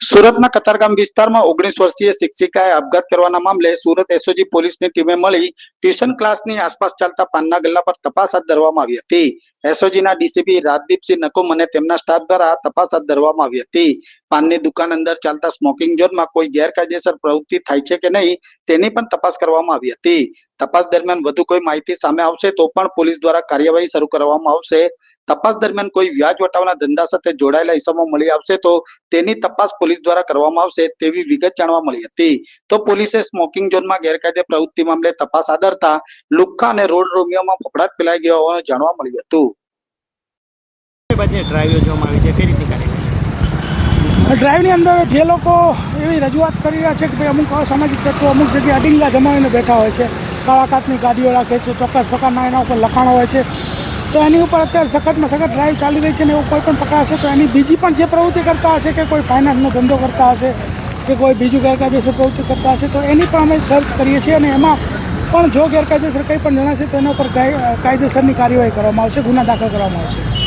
સુરતના કતારગામ વિસ્તારમાં ઓગણીસ વર્ષીય શિક્ષિકાએ આપઘાત કરવાના મામલે સુરત એસઓજી પોલીસની ટીમે મળી ટ્યુશન ક્લાસની આસપાસ ચાલતા પાનના ગલ્લા પર તપાસ હાથ ધરવામાં આવી હતી. એસઓજીના ડીસીપી રાજદીપસિંહ નકુમ અને તેમના સ્ટાફ દ્વારા તપાસ હાથ ધરવામાં આવી હતી. પાનની દુકાન અંદર ચાલતા સ્મોકિંગ ઝોનમાં કોઈ ગેરકાયદેસર પ્રવૃત્તિ થાય છે કે નહીં તેની પણ તપાસ કરવામાં આવી હતી. તપાસ દરમિયાન વધુ કોઈ માહિતી સામે આવશે તો પણ પોલીસ દ્વારા કાર્યવાહી શરૂ કરવામાં આવશે. તપાસ દરમિયાન કોઈ વ્યાજ વટાવના ધંધા સાથે જોડાયેલા ઇસમો મળી આવશે તો તેની તપાસ પોલીસ દ્વારા કરવામાં આવશે તેવી વિગત જાણવા મળી હતી. તો પોલીસે સ્મોકિંગ ઝોનમાં ગેરકાયદે પ્રવૃત્તિ મામલે તપાસ આદરતા લુક્કા અને રોડ રોમિયોમાં ફફડાટ ફેલાઈ ગયો હોવાનું જાણવા મળ્યું હતું. ડ્રાઈવની અંદર જે લોકો એવી રજૂઆત કરી રહ્યા છે કે ભાઈ અમુક અસામાજિક તત્વો અમુક જગ્યાએ અડિંગલા જમાવીને બેઠા હોય છે કાળા કાચની ગાડીઓ રાખે છે ચોક્કસ પ્રકારના એના ઉપર લખાણો હોય છે. તો એની ઉપર અત્યારે સખતમાં સખત ડ્રાઈવ ચાલી રહી છે ને એવું કોઈ પણ પકડાશે તો એની બીજી પણ જે પ્રવૃત્તિ કરતા હશે કે કોઈ ફાઇનાન્સનો ધંધો કરતા હશે કે કોઈ બીજું ગેરકાયદેસર પ્રવૃત્તિ કરતા હશે તો એની પણ અમે સર્ચ કરીએ છીએ અને એમાં પણ જો ગેરકાયદેસર કંઈ પણ જણાશે તો એના ઉપર કાયદેસરની કાર્યવાહી કરવામાં આવશે, ગુના દાખલ કરવામાં આવશે.